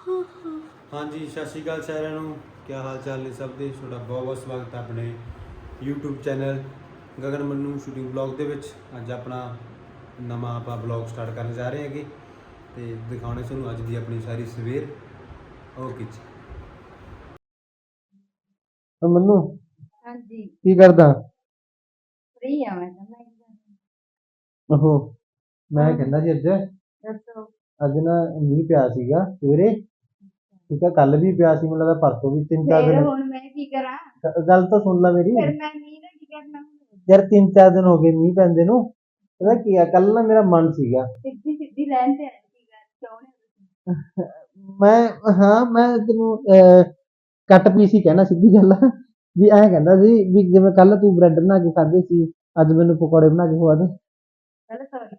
ਹਾਂਜੀ ਸਤਿ ਸ਼੍ਰੀ ਅਕਾਲ ਸਾਰਿਆਂ ਨੂੰ। ਕੀ ਹਾਲ ਚਾਲ ਨੇ ਸਭ ਦੇ? ਤੁਹਾਡਾ ਬਹੁਤ ਬਹੁਤ ਸਵਾਗਤ ਹੈ ਆਪਣੇ YouTube channel Gagan Mannu shooting blog ਦੇ ਵਿੱਚ। ਅੱਜ ਆਪਣਾ ਨਵਾਂ ਆਪਾਂ ਬਲੌਗ ਸਟਾਰਟ ਕਰਨ ਜਾ ਰਹੇ ਹਾਂਗੇ ਤੇ ਦਿਖਾਉਣੇ ਤੁਹਾਨੂੰ ਅੱਜ ਦੀ ਆਪਣੀ ਸਾਰੀ ਸਵੇਰ। ਓਕੇ ਜੀ। ਮੰਨੂ ਹਾਂਜੀ। ਕੀ ਕਰਦਾ? ਫ੍ਰੀ ਆ ਮੈਂ ਤਾਂ ਮੈਂ ਕਹਿੰਦਾ ਸੀ ਅੱਜ। ਦੱਸੋ। ਅੱਜ ਨਾ ਮੀਂਹ ਪਿਆ ਸੀਗਾ ਸਵੇਰੇ। ਠੀਕ ਹੈ ਕੱਲ ਵੀ ਪਿਆ ਸੀ ਮੈਨੂੰ ਲੱਗਦਾ ਪਰਸੋਂ ਵੀ ਤਿੰਨ ਚਾਰ ਫਿਰ ਦਿਨ ਹੁਣ ਮੈਂ ਕੀ ਕਰਾਂ? ਗ- ਗੱਲ ਤਾਂ ਸੁਣ ਲੈ ਮੇਰੀ। ਫਿਰ ਮੈਂ ਮੀਂਹ ਦਾ ਕੀ ਕਰਨਾ ਯਾਰ ਤਿੰਨ ਚਾਰ ਦਿਨ ਹੋ ਗਏ ਮੀਂਹ ਪੈਂਦੇ ਨੂੰ। ਪਤਾ ਕੀ ਆ ਕੱਲ ਨਾ ਮੇਰਾ ਮਨ ਸੀਗਾ। ਸਿੱਧੀ ਸਿੱਧੀ ਲਾਈਨ ਤੇ ਕੀ ਕਰ ਚਾਹੁੰਦੇ ਤੁਸੀਂ? ਮੈਂ ਹਾਂ ਮੈਂ ਤੈਨੂੰ ਅਹ, ਕੱਟ ਪੀਸ ਹੀ ਕਹਿਣਾ ਸਿੱਧੀ ਗੱਲ ਆ। ਵੀ ਐਂ ਕਹਿੰਦਾ ਸੀ ਵੀ ਜਿਵੇਂ ਕੱਲ ਤੂੰ ਬ੍ਰੈਡ ਬਣਾ ਕੇ ਖਾਦੇ ਸੀ ਅੱਜ ਮੈਨੂੰ ਪਕੌੜੇ ਬਣਾ ਕੇ ਖਵਾ ਦੇ। ਪਹਿਲਾਂ ਸੌਰੀ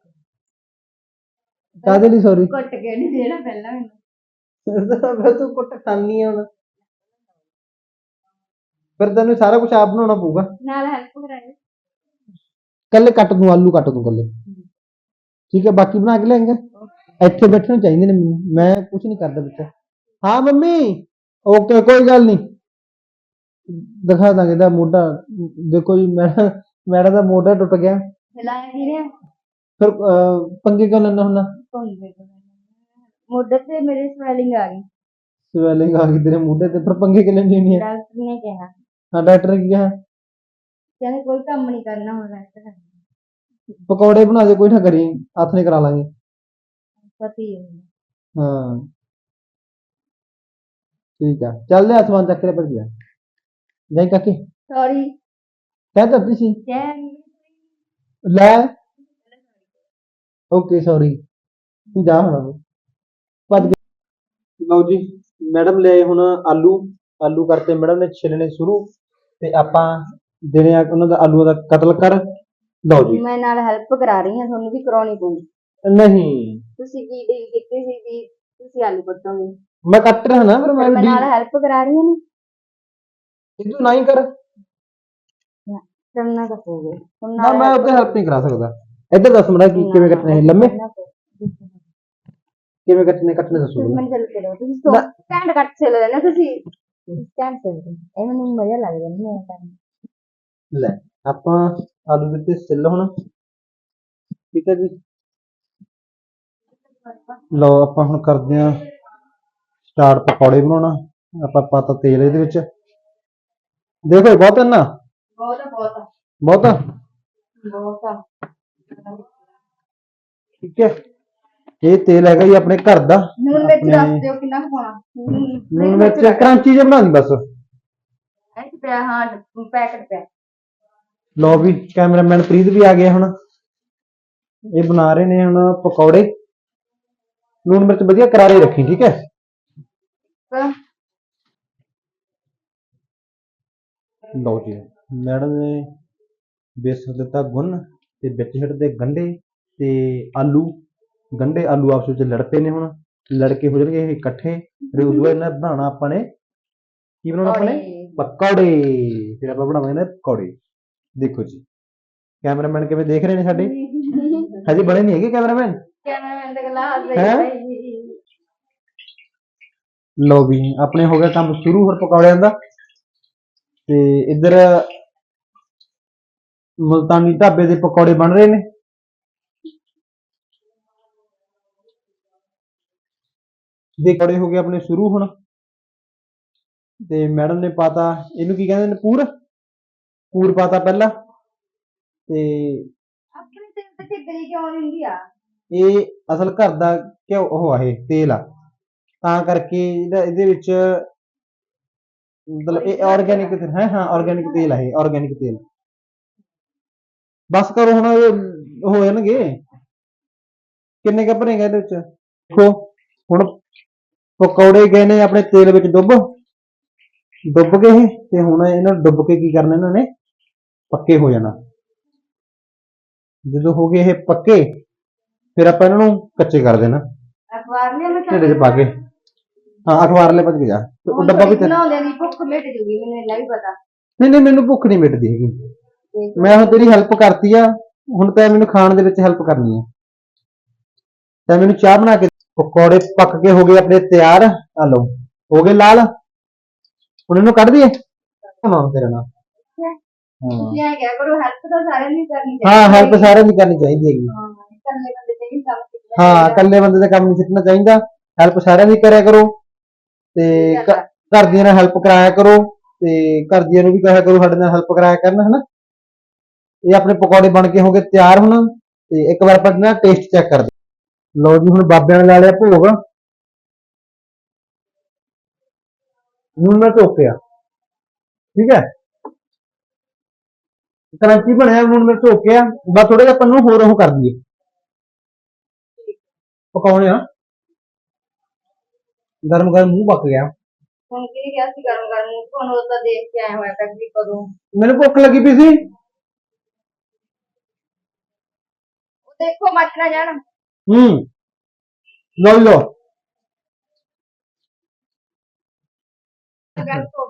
ਕਾਹਦੇ ਲਈ ਸੌਰੀ ਕੁੱਟ ਕੇ ਨਹੀਂ ਦੇਣਾ ਪਹਿਲਾਂ ਮੈਨੂੰ। ਫਿਰ ਤੂੰ ਕੁੱਟ ਖਾਣੀ ਹੁਣ। ਫਿਰ ਤੈਨੂੰ ਸਾਰਾ ਕੁਝ ਆਪ ਬਣਾਉਣਾ ਪਊਗਾ। ਨਾਲ ਹੈਲਪ ਕਰਾਏ ਕੱਲੇ ਕੱਟ ਦੂੰ ਆਲੂ ਕੱਟ ਦੂੰ ਕੱਲੇ। ਠੀਕ ਹੈ ਬਾਕੀ ਬਣਾ ਕੇ ਲੈਂਗੇ ਇੱਥੇ ਬੈਠਣੇ ਚਾਹੀਦੇ ਨੇ ਮੈਨੂੰ। ਮੈਂ ਕੁਝ ਨਹੀਂ ਕਰਦਾ ਬੱਚਾ ਹਾਂ ਮੰਮੀ। ਓਕੇ ਕੋਈ ਗੱਲ ਨਹੀਂ। ਦਿਖਾ ਦਾਂਗੇ ਦਾ ਮੋਢਾ। ਦੇਖੋ ਜੀ ਮੈਡਮ ਮੈਡਮ ਦਾ ਮੋਢਾ ਟੁੱਟ ਗਿਆ। ਹਿਲਾਇਆ ਨਹੀਂ ਰਿਹਾ। ਫਿਰ ਅਹ, ਪੰਗੇ ਕਿਉਂ ਲੈਣਾ ਹੁੰਦਾ ਭੰਗੇ ਮੋਢੇ ਤੇ ਮੇਰੇ ਸਵੈਲਿੰਗ ਆ ਗਈ। ਸਵੈਲਿੰਗ ਆ ਗਈ ਤੇਰੇ ਮੋਢੇ ਤੇ ਫਿਰ ਪੰਗੇ ਕਿ ਲੈਣੀ ਨਹੀਂ ਹੈ ਡਾਕਟਰ ਨੇ ਕਿਹਾ। ਹਾਂ ਡਾਕਟਰ ਕੀ ਕਿਹਾ? ਕਹਿੰਦੇ ਕੋਈ ਕੰਮ ਨਹੀਂ ਕਰਨਾ ਹੁਣ ਰੈਸਟ ਕਰਨਾ। ਪਕੌੜੇ ਬਣਾ ਦੇ ਕੋਈ ਨਾ ਕਰੀ ਹੱਥ ਨੇ ਕਰਾ ਲਾਂਗੇ। ਪਤੀ ਹੈ। ਹਾਂ। ਠੀਕ ਆ। ਚੱਲ ਲੈ ਅਸਮਾਨ ਚੱਕ ਕੇ ਪਰ ਗਿਆ ਜਾਈ ਕਾਕੇ। ਸੌਰੀ ਕਹਿ ਦਿੱਤੀ ਸੀ। ਕਹਿ ਲੈ। ਓਕੇ ਸੌਰੀ ਜਾ ਹੁਣ। ਲਓ ਜੀ ਮੈਡਮ ਲੈ ਹੁਣ ਆਲੂ ਆਲੂ ਕਰਤੇ ਮੈਡਮ ਨੇ ਛਿਲਣੇ ਸ਼ੁਰੂ ਤੇ ਆਪਾਂ ਦੇਣੇ ਆ ਉਹਨਾਂ ਦਾ ਆਲੂਆਂ ਦਾ ਕਤਲ ਕਰ। ਲਓ ਜੀ। ਮੈਂ ਨਾਲ ਹੈਲਪ ਕਰਾ ਰਹੀ ਹਾਂ ਤੁਹਾਨੂੰ ਵੀ ਕਰਾਉਣੀ ਪਊਗੀ। ਨਹੀਂ। ਤੁਸੀਂ ਕੀ ਡੀਲ ਕੀਤੀ ਸੀ ਵੀ ਤੁਸੀਂ ਆਲੂ ਕੱਟੋਗੇ? ਮੈਂ ਕੱਟ ਰਿਹਾ ਨਾ ਫਿਰ ਮੈਂ ਮੈਂ ਨਾਲ ਹੈਲਪ ਕਰਾ ਰਹੀ ਹਾਂ ਨਾ। ਤੂੰ ਨਹੀਂ ਕਰ। ਕਰਨਾ ਤਾਂ ਪਊਗਾ। ਨਾ ਮੈਂ ਉੱਤੇ ਹੈਲਪ ਨਹੀਂ ਕਰਾ ਸਕਦਾ। ਇੱਧਰ ਦੱਸ ਮੜਾ ਕੀ ਕਿਵੇਂ ਕੱਟਣੇ ਹੈ ਲੰਮੇ? ਕਿਵੇਂ ਕੱਟਣੇ ਕੱਟਣੇ ਦੱਸੋ ਤੁਸੀਂ ਮੈਨੂੰ। ਚੱਲ ਕਰੋ ਤੁਸੀਂ ਸੋ ਸਟੈਂਡ ਕੱਟ ਸੇ ਲੈਣਾ ਤੁਸੀਂ। ਸਟੈਂਡ ਸੇ ਇਹ ਮੈਨੂੰ ਮਜ਼ਾ ਲੱਗਦਾ ਨਹੀਂ ਇਹ ਕੰਮ ਲੈ ਆਪਾਂ ਆਲੂ ਦਿੱਤੇ ਸਿੱਲ ਹੁਣ। ਠੀਕ ਹੈ ਜੀ। ਲਓ ਆਪਾਂ ਹੁਣ ਕਰਦੇ ਆਂ ਸਟਾਰਟ ਪਕੌੜੇ ਬਣਾਉਣਾ। ਆਪਾਂ ਪਾਤਾ ਤੇਲ ਇਹਦੇ ਵਿੱਚ। ਦੇਖੋ ਬਹੁਤ ਹੈ ਨਾ? ਬਹੁਤ ਆ ਬਹੁਤ ਆ ਬਹੁਤ ਆ ਬਹੁਤ ਆ ਠੀਕ ਹੈ। ਇਹ ਤੇਲ ਹੈਗਾ ਜੀ ਆਪਣੇ ਘਰ ਦਾ। ਨੂਨ ਵਿੱਚ ਆਪਣੇ- ਦੱਸ ਦਿਓ ਕਿੰਨਾ ਕੁ ਪਾਉਣਾ। ਨੂਨ ਵਿੱਚ ਕ੍ਰਾਂਚੀ ਜਿਹਾ ਬਣਾ ਦੀ ਬਸ ਐ ਪਿਆ ਹਾਂ ਪੈਕਟ ਪਿਆ ਲਓ ਵੀ ਕੈਮਰਾਮੈਨ ਪ੍ਰੀਤ ਵੀ ਆ ਗਿਆ ਹੁਣ। ਇਹ ਬਣਾ ਰਹੇ ਨੇ ਹੁਣ ਪਕੌੜੇ। ਲੂਣ ਮਿਰਚ ਵਧੀਆ ਕਰਾਰੇ ਰੱਖੀ ਠੀਕ ਹੈ? ਤਾਂ ਲਓ ਜੀ ਮੈਡਮ ਨੇ ਬੇਸਣ ਦਿੱਤਾ ਗੁੰਨ ਤੇ ਵਿੱਚ ਛੱਡਦੇ ਗੰਢੇ ਤੇ ਆਲੂ। ਗੰਢੇ ਆਲੂ ਆਪਸ ਵਿੱਚ ਲੜ ਪਏ ਨੇ ਹੁਣ ਲੜ ਕੇ ਹੋ ਜਾਣਗੇ ਇਹ ਇਕੱਠੇ ਫਿਰ ਉਦੋਂ ਇਹਨਾਂ ਬਣਾਉਣਾ ਆਪਾਂ ਨੇ ਕੀ ਬਣਾਉਣਾ ਆਪਾਂ ਨੇ? ਪਕੌੜੇ। ਫਿਰ ਆਪਾਂ ਬਣਾਵਾਂਗੇ ਨਾ ਪਕੌੜੇ ਦੇਖੋ ਜੀ ਕੈਮਰਾਮੈਨ ਕਿਵੇਂ ਦੇਖ ਰਹੇ ਨੇ ਸਾਡੇ? ਹਜੇ ਬਣੇ ਨਹੀਂ ਹੈਗੇ ਕੈਮਰਾਮੈਨ? ਕੈਮਰਾਮੈਨ ਦਾ ਗਲਾਸ ਹੈਂ? ਲਓ ਵੀ ਆਪਣੇ ਹੋ ਗਿਆ ਕੰਮ ਸ਼ੁਰੂ ਹੋਰ ਪਕੌੜਿਆਂ ਦਾ। ਤੇ ਇੱਧਰ ਮੁਲਤਾਨੀ ਢਾਬੇ ਦੇ ਪਕੌੜੇ ਬਣ ਰਹੇ ਨੇ। ਦੇ ਪਕੌੜੇ ਹੋ ਗਏ ਆਪਣੇ ਸ਼ੁਰੂ ਹੁਣ। ਤੇ ਮੈਡਮ ਨੇ ਪਾਤਾ ਇਹਨੂੰ ਕੀ ਕਹਿੰਦੇ ਨੇ ਪੂਰ? ਪੂਰ ਪਾਤਾ ਪਹਿਲਾਂ। ਤੇ ਆਪਣੇ ਤੇ ਤੇ ਕਿੱਦਰੀ ਕਿਉਂ ਹੁੰਦੀ ਆ? ਇਹ ਅਸਲ ਘਰ ਦਾ ਘਿਓ ਉਹ ਆ ਇਹ ਤੇਲ ਆ। ਤਾਂ ਕਰਕੇ ਇਹਦਾ ਇਹਦੇ ਵਿੱਚ ਮਤਲਬ ਇਹ ਆਰਗੈਨਿਕ ਹੈ ਹਾਂ ਆਰਗੈਨਿਕ ਤੇਲ ਆ ਇਹ ਆਰਗੈਨਿਕ ਤੇਲ। ਬਸ ਕਰੋ ਹੁਣ ਇਹ ਹੋ ਜਾਣਗੇ। ਕਿੰਨੇ ਕੁ ਭਰੇਗਾ ਇਹਦੇ ਵਿੱਚ? ਦੇਖੋ ਹੁਣ ਪਕੌੜੇ ਗਏ ਨੇ ਆਪਣੇ ਤੇਲ ਵਿੱਚ ਡੁੱਬ। ਡੁੱਬ ਗਏ ਤੇ ਹੁਣ ਇਹਨਾਂ ਨੂੰ ਡੁੱਬ ਕੇ ਕੀ ਕਰਨਾ ਇਹਨਾਂ ਨੇ? ਪੱਕੇ ਹੋ ਜਾਣਾ। ਜਦੋਂ ਹੋ ਗਏ ਇਹ ਪੱਕੇ ਫਿਰ ਆਪਾਂ ਇਹਨਾਂ ਨੂੰ ਕੱਚੇ ਕਰ ਦੇਣਾ। ਅਖਬਾਰ ਨੇ ਮੈਂ ਢਿੱਡ 'ਚ ਪਾ ਕੇ। ਹਾਂ ਅਖਬਾਰ ਲੈ ਭੱਜ ਕੇ ਜਾ। ਤੇ ਉਹ ਡੱਬਾ ਵੀ ਤੇ ਬਣਾਉਂਦੇ ਦੀ ਭੁੱਖ ਮਿਟ ਜੂਗੀ ਮੈਨੂੰ ਇੰਨਾ ਵੀ ਪਤਾ। ਨਹੀਂ ਨਹੀਂ ਮੈਨੂੰ ਭੁੱਖ ਨਹੀਂ ਮਿਟਦੀ ਹੈਗੀ। ਮੈਂ ਹੁਣ ਤੇਰੀ ਹੈਲਪ ਕਰਤੀ ਆ। ਹੁਣ ਤਾਂ ਮੈਨੂੰ ਖਾਣ ਦੇ ਵਿੱਚ ਹੈਲਪ ਕਰਨੀ ਆ। ਤਾਂ ਮੈਨੂੰ ਚਾਹ ਬਣਾ ਕੇ ਪਕੌੜੇ ਪੱਕ ਕੇ ਹੋ ਗਏ ਆਪਣੇ ਤਿਆਰ। ਆ ਲਓ ਹੋ ਗਏ ਲਾਲ। ਹੁਣ ਇਹਨੂੰ ਕੱਢ ਦਈਏ। ਹਾਂ ਤੇਰਾ ਨਾਮ ਹਾਂ। ਤੁਸੀਂ ਐਂ ਕਿਹਾ ਕਰੋ ਹੈਲਪ ਤਾਂ ਸਾਰਿਆਂ ਦੀ ਕਰਨੀ ਹਾਂ ਹੈਲਪ ਸਾਰਿਆਂ ਦੀ ਕਰਨੀ ਚਾਹੀਦੀ ਹੈਗੀ। ਹਾਂ ਇਕੱਲੇ ਬੰਦੇ ਤੇ ਨਹੀਂ ਕੰਮ ਕੀਤਾ ਹਾਂ ਇਕੱਲੇ ਬੰਦੇ ਦਾ ਕੰਮ ਨਹੀਂ ਸਿੱਟਣਾ ਚਾਹੀਦਾ। ਹੈਲਪ ਸਾਰਿਆਂ ਦੀ ਕਰਿਆ ਕਰੋ। ਤੇ ਘਰ ਦੀਆਂ ਨਾਲ ਹੈਲਪ ਕਰਾਇਆ ਕਰੋ। ਤੇ ਘਰ ਦੀਆਂ ਨੂੰ ਵੀ ਕਰਿਆ ਕਰੋ ਸਾਡੇ ਨਾਲ ਹੈਲਪ ਕਰਾਇਆ ਕਰਨ ਹਨਾ? ਇਹ ਆਪਣੇ ਪਕੌੜੇ ਬਣ ਕੇ ਹੋ ਗਏ ਤਿਆਰ ਹੁਣ। ਤੇ ਇੱਕ ਵਾਰ ਆਪਾਂ ਨਾ ਟੇਸਟ ਚੈੱਕ ਕਰਦੇ ਲਓ ਜੀ ਹੁਣ ਬਾਬਿਆਂ ਨੇ ਲਾ ਲਿਆ ਭੋਗ। ਹੁਣ ਮੈਂ ਧੋਕਿਆ ਠੀਕ ਹੈ? ਕਰੰਚੀ ਬਣਿਆ ਹੁਣ ਮੈਂ ਧੋਕਿਆ ਬਸ ਥੋੜਾ ਜਿਹਾ ਆਪਾਂ ਨੂੰ ਹੋਰ ਉਹ ਕਰ ਦਈਏ। ਪਕਾਉਣੇ ਆ। ਗਰਮ ਗਰਮ ਮੂੰਹ ਪੱਕ ਗਿਆ। ਹੁਣ ਕੀ ਕਿਹਾ ਸੀ ਗਰਮ ਗਰਮ ਤੁਹਾਨੂੰ ਉਹ ਤਾਂ ਦੇਖ ਕੇ ਆਇਆ ਹੋਇਆ ਵੀ ਕਦੋਂ। ਮੈਨੂੰ ਭੁੱਖ ਲੱਗੀ ਪਈ ਸੀ। ਉਹ ਦੇਖੋ ਮੱਚ ਨਾ ਜਾਣ। ਲਓ ਬੈਠੋ।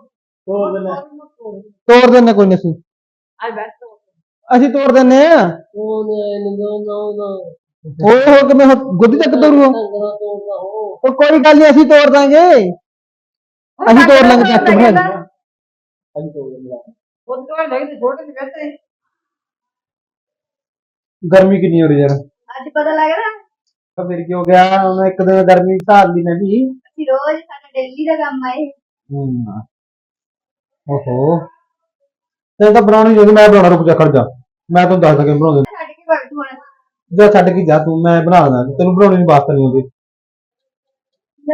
ਤੋੜ ਦਿੰਦੇ ਕੋਈ ਨਹੀਂ ਅਸੀਂ। ਤੋੜ ਦਿੰਦੇ ਆ। ਓਏ ਹੋ ਕਿ ਮੈਂ ਗੁੱਦੀ ਤੱਕ ਤੋੜੂ ਉਹ ਕੋਈ ਗੱਲ ਨਹੀਂ ਅਸੀਂ ਤੋੜ ਦਾਂਗੇ। ਅਸੀਂ ਤੋੜ ਲਾਂਗੇ ਚੱਕ ਕੇ ਬਣਾ ਦੇ ਅਸੀਂ ਤੋੜ ਲਾਂਗੇ ਉਹ ਤੋਂ ਲੈ ਕੇ ਛੋਟੇ ਜਿਹੇ ਬੈਠੇ ਗਰਮੀ ਕਿੰਨੀ ਹੋ ਰਹੀ ਯਾਰ। ਅੱਜ ਪਤਾ ਲੱਗ ਰਿਹਾ। ਤਾਂ ਫਿਰ ਕੀ ਹੋ ਗਿਆ? ਹੁਣ ਇੱਕ ਦਿਨ ਗਰਮੀ ਹਿਸਾਬ ਦੀ ਮੈਂ ਵੀ। ਅਸੀਂ ਰੋਜ਼ ਸਾਡਾ ਡੇਲੀ ਦਾ ਕੰਮ ਆ ਇਹ। ਹੂੰ। ਓਹੋ। ਤੇ ਤਾਂ ਬਣਾਉਣੀ ਜਦੋਂ ਮੈਂ ਬਣਾਉਣਾ ਰੁਕ ਜਾ ਖੜ ਜਾ। ਮੈਂ ਤੁਹਾਨੂੰ ਦੱਸ ਸਕਾਂ ਬਣਾਉਂਦੇ ਛੱਡ ਕੇ ਵਕਤ ਹੋਣਾ? ਜਾ ਛੱਡ ਕੇ ਜਾ ਤੂੰ ਮੈਂ ਬਣਾ ਦਾਂ। ਤੈਨੂੰ ਬਣਾਉਣੀ ਦੀ ਬਾਤ ਨਹੀਂ ਆਉਂਦੀ।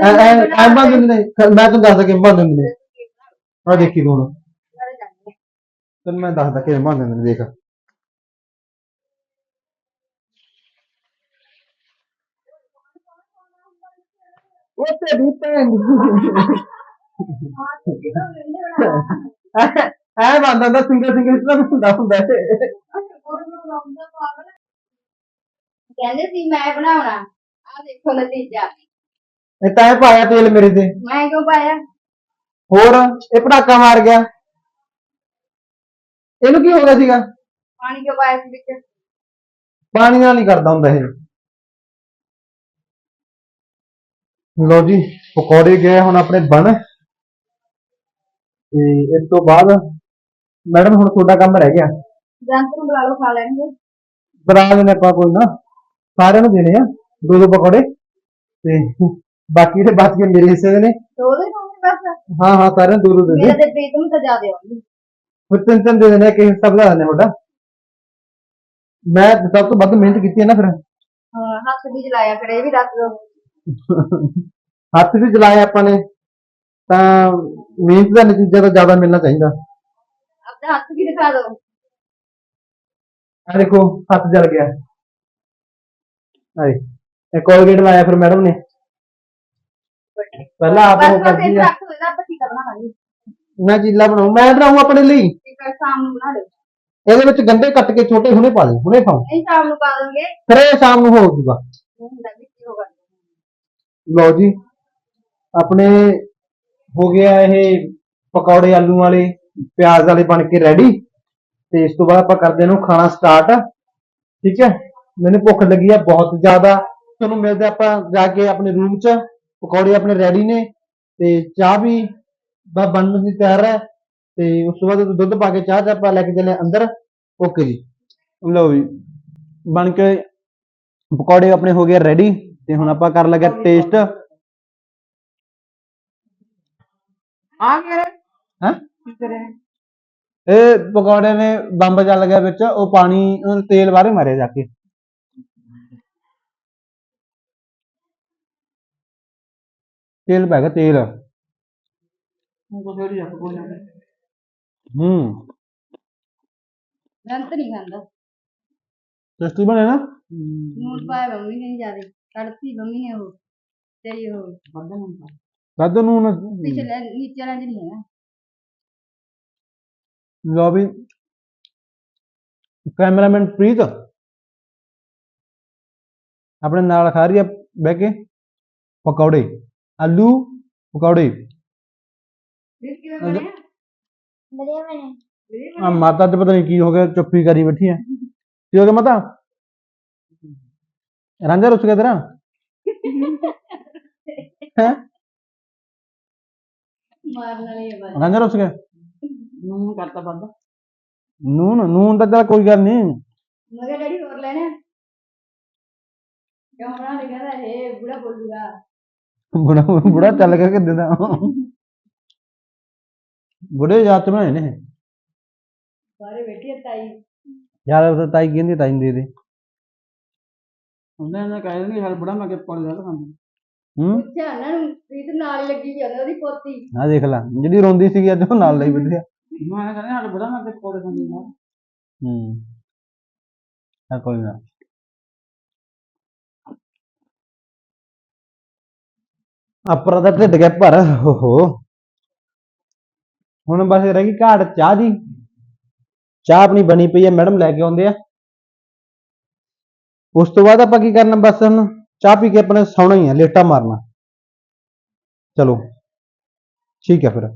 ਐ ਐ ਐ ਬਣ ਦਿੰਦੇ ਨੇ। ਖ- ਮੈਂ ਤੁਹਾਨੂੰ ਦੱਸ ਸਕਾਂ ਬਣ ਦਿੰਦੇ ਨੇ। ਆ ਦੇਖੀ ਤੂੰ ਹੁਣ। ਤੈਨੂੰ ਮੈਂ ਦੱਸਦਾ ਕਿਵੇਂ ਬਣ ਦਿੰਦੇ ਨੇ ਦੇਖ। ਉਹ ਤੇਰੀ ਭੈਣ ਐ ਬੰਦਾ ਦਾ ਸਿੰਗਲ ਸਿੰਗਲ ਤਰ੍ਹਾਂ ਹੁੰਦਾ ਹੁੰਦਾ ਹੈ ਕਹਿੰਦੇ ਸੀ ਮੈਂ ਬਣਾਉਣਾ। ਆ ਦੇਖੋ ਨਤੀਜਾ। ਇਹ ਤਾਂ ਇਹ ਪਾਇਆ ਤੇਲ ਮੇਰੇ ਤੇ। ਮੈਂ ਕਿਉਂ ਪਾਇਆ? ਹੋਰ ਇਹ ਪਟਾਕਾ ਮਾਰ ਗਿਆ। ਇਹਨੂੰ ਕੀ ਹੋ ਗਿਆ ਸੀਗਾ? ਪਾਣੀ ਕਿਉਂ ਪਾਇਆ ਸੀ ਵਿੱਚ? ਪਾਣੀ ਨਾਲ ਨਹੀਂ ਕਰਦਾ ਹੁੰਦਾ ਇਹ। ਲੋ ਜੀ ਪਕੌੜੇ ਗਏ ਹੁਣ ਆਪਣੇ ਬਣ। ਤੇ ਇਸ ਤੋਂ ਬਾਅਦ ਮੈਡਮ ਹੁਣ ਤੁਹਾਡਾ ਕੰਮ ਰਹਿ ਗਿਆ। ਜੰਤ ਨੂੰ ਬੁਲਾ ਲਓ ਖਾ ਲੈਣਗੇ। ਬਣਾ ਲੈਣੇ ਆਪਾਂ ਕੋਈ ਨਾ। ਸਾਰਿਆਂ ਨੂੰ ਦੇਣੇ ਆ ਦੋ ਦੋ ਪਕੌੜੇ। ਤੇ ਬਾਕੀ ਦੇ ਬਚ ਗਏ ਮੇਰੇ ਹਿੱਸੇ ਦੇ ਨੇ। ਦੋ ਦੇ ਖਾਣੇ ਬਸ? ਹਾਂ ਹਾਂ ਸਾਰਿਆਂ ਨੂੰ ਦੋ ਦੋ ਦੇ ਦੇ। ਮੇਰਾ ਤੇ ਪ੍ਰੀਤਮ ਤਾਂ ਜ਼ਿਆਦਾ ਆਉਂਦੀ। ਫਿਰ ਤਿੰਨ ਤਿੰਨ ਦੇ ਦੇਣੇ ਆ, ਤੁਹਾਡਾ। ਮੈਂ ਸਭ ਤੋਂ ਵੱਧ ਮਿਹਨਤ ਕੀਤੀ ਹੈ ਨਾ ਫਿਰ। ਹਾਂ ਹੱਥ ਵੀ ਜਲਾਇਆ ਫਿਰ ਇਹ ਵੀ ਦੱਸ ਦੋ ਹੱਥ ਵੀ ਚਲਾਏ ਆਪਾਂ ਨੇ ਤਾਂ ਮਿਹਨਤ ਦਾ ਨਤੀਜਾ ਤਾਂ ਜ਼ਿਆਦਾ ਮਿਲਣਾ ਚਾਹੀਦਾ। ਆਪਣਾ ਹੱਥ ਵੀ ਦਿਖਾ ਦਿਓ। ਆ ਦੇਖੋ ਹੱਥ ਜਲ ਗਿਆ। ਆਏ ਇਹ ਕੋਲਗੇਟ ਲਾਇਆ ਫਿਰ ਮੈਡਮ ਨੇ। ਪਹਿਲਾਂ ਆਪ ਉਹ ਕਰਦੀ ਇਹ ਆ ਮੈਂ ਚੀਲਾ ਬਣਾਉ ਮੈਂ ਬਣਾਉਂ ਆਪਣੇ ਲਈ? ਤੇ ਫਿਰ ਸ਼ਾਮ ਨੂੰ ਬਣਾ ਲਿਓ। ਇਹਦੇ ਵਿੱਚ ਗੰਡੇ ਕੱਟ ਕੇ ਛੋਟੇ ਹੁਣੇ ਪਾ ਦੇ ਹੁਣੇ ਪਾਉ ਨਹੀਂ ਸ਼ਾਮ ਨੂੰ ਪਾ ਦਾਂਗੇ। ਫਿਰ ਇਹ ਸ਼ਾਮ ਨੂੰ ਹੋ ਜਾਊਗਾ। ਲਓ ਜੀ, ਆਪਣੇ ਹੋ ਗਿਆ ਇਹ ਪਕੌੜੇ ਆਲੂ ਵਾਲੇ, ਪਿਆਜ਼ ਵਾਲੇ ਬਣ ਕੇ ਰੈਡੀ ਤੇ ਇਸ ਤੋਂ ਬਾਅਦ ਆਪਾਂ ਕਰਦੇ ਹਾਂ ਖਾਣਾ ਸਟਾਰਟ ਠੀਕ ਹੈ? ਮੈਨੂੰ ਭੁੱਖ ਲੱਗੀ ਹੈ ਬਹੁਤ ਜ਼ਿਆਦਾ। ਤੁਹਾਨੂੰ ਮਿਲਦੇ ਆਪਾਂ ਜਾ ਕੇ ਆਪਣੇ ਰੂਮ 'ਚ। ਪਕੌੜੇ ਆਪਣੇ ਰੈਡੀ ਨੇ ਤੇ ਚਾਹ ਵੀ ਬ- ਬਣਨ ਦੀ ਤਿਆਰ ਹੈ ਤੇ ਉਸ ਤੋਂ ਬਾਅਦ ਦੁੱਧ ਪਾ ਕੇ ਚਾਹ ਚ ਆਪਾਂ ਲੈ ਕੇ ਚੱਲੇ ਅੰਦਰ। ਓਕੇ ਜੀ। ਲਓ ਜੀ, ਬਣ ਕੇ ਪਕੌੜੇ ਆਪਣੇ ਹੋ ਗਏ ਰੈਡੀ ਤੇ ਹੁਣ ਆਪਾਂ ਕਰ ਲੱਗੇ ਟੇਸਟ ਆ ਗਿਆ ਹੈਂ? ਕੀ ਕਰੇ ਇਹ ਪਕੌੜੇ ਨੇ ਬੰਬ ਚੱਲ ਗਿਆ ਵਿੱਚ ਉਹ ਪਾਣੀ ਉਹਨੇ ਤੇਲ ਬਾਹਰੇ ਮਾਰਿਆ ਜਾ ਕੇ। ਤੇਲ ਪੈ ਗਿਆ ਤੇਲ। ਹੂੰ। ਜੰਤ ਨਹੀਂ ਖਾਂਦਾ। ਟੇਸਟੀ ਬਣੇ ਨਾ? ਨੂਨ ਪਾਇਆ ਮੰਮੀ ਨੀ ਜ਼ਿਆਦੇ। ਕੜਤੀ ਮੰਮੀ ਹੈ ਉਹ ਤੇਰੀ ਉਹ ਵੱਧ ਨੂੰ ਪਿਛਲੇ ਨੀਚੇ ਰੰਜ ਨਹੀਂ ਹੈ ਨਾ। ਲੋ ਵੀ ਕੈਮਰਾਮੈਨ ਪ੍ਰੀਤ। ਆਪਣੇ ਨਾਲ ਖਾ ਰਹੀ ਹੈ ਬਹਿ ਕੇ। ਪਕੌੜੇ ਆਲੂ ਪਕੌੜੇ। ਵਧੀਆ ਬਣੇ ਆ ਮਾਤਾ ਤੇ ਪਤਾ ਨਹੀਂ ਕੀ ਹੋ ਗਿਆ ਚੁੱਪੀ ਕਰੀ ਬੈਠੀ ਹੈ ਕੀ ਹੋ ਗਿਆ ਮਾਤਾ? ਰਾਂਝਾ ਰੁੱਸ ਗਿਆ ਤੇਰਾ ਹੈ ਮਾਰਨ ਵਾਲੀ ਹੈ ਬਸ ਰੰਗ ਰੁੱਸ ਗਿਆ ਨੂੰ ਕਰਤਾ ਬੰਦ ਨੂਨ ਨੂਨ ਤਾਂ ਚੱਲ ਕੋਈ ਗੱਲ ਨਹੀਂ ਮੈਂ ਕਿਹਾ ਡੈਡੀ ਹੋਰ ਲੈਣਾ ਬਣਾ ਦੇ ਕਹਿੰਦਾ ਇਹ ਬੁੜਾ ਬੋਲੂਗਾ ਬੁੜਾ ਬੁੜਾ ਚੱਲ ਕੇ ਕਿੱਦਾਂ ਦਾ ਬੁੜੇ ਚ ਬਣਾਏ ਨੇ। ਸਾਰੇ ਬੈਠੀ ਤਾਈ ਯਾਰ ਉਹ ਤਾਈ ਕਹਿੰਦੀ ਤਾਈ ਨੂੰ ਦੇ ਦੇ ਉਹਨਾਂ ਨੇ ਕਹਿ ਨਹੀਂ ਹਲ ਬੜਾ ਮੈਂ ਕਿ ਪੜ ਜਾ ਖਾਂਦਾ ਹੂੰ। ਪੁੱਛਿਆ ਉਹਨਾਂ ਨੂੰ ਪ੍ਰੀਤ ਨਾਲ ਹੀ ਲੱਗੀ ਵੀ ਉਹਦੀ ਪੋਤੀ। ਆ ਦੇਖ ਲੈ ਜਿਹੜੀ ਰੋਂਦੀ ਸੀਗੀ ਅੱਜ ਉਹ ਨਾਲ ਲਈ ਵਧੀਆ ਮੈਂ ਕਹਿੰਦਾ ਹਲ ਬੜਾ ਮੈਂ ਕਿ ਪੜ ਖਾਂਦਾ ਹੂੰ। ਆ ਕੋਈ ਨਾ। ਆਪਰਾ ਦਾ ਢਿੱਡ ਗਿਆ ਭਰ ਓਹੋ। ਹੁਣ ਬਸ ਰਹਿ ਗਈ ਘਾਟ ਚਾਹ ਦੀ। ਚਾਹ ਆਪਣੀ ਬਣੀ ਪਈ ਹੈ ਮੈਡਮ ਲੈ ਕੇ ਆਉਂਦੇ ਆ। ਉਸ ਤੋਂ ਬਾਅਦ ਆਪਾਂ ਕੀ ਕਰਨਾ ਬਸ ਹੁਣ ਚਾਹ ਪੀ ਕੇ ਆਪਣੇ ਸੌਣਾ ਹੀ ਆ, ਲੇਟਾ ਮਾਰਨਾ। ਚਲੋ। ਠੀਕ ਹੈ ਫਿਰ।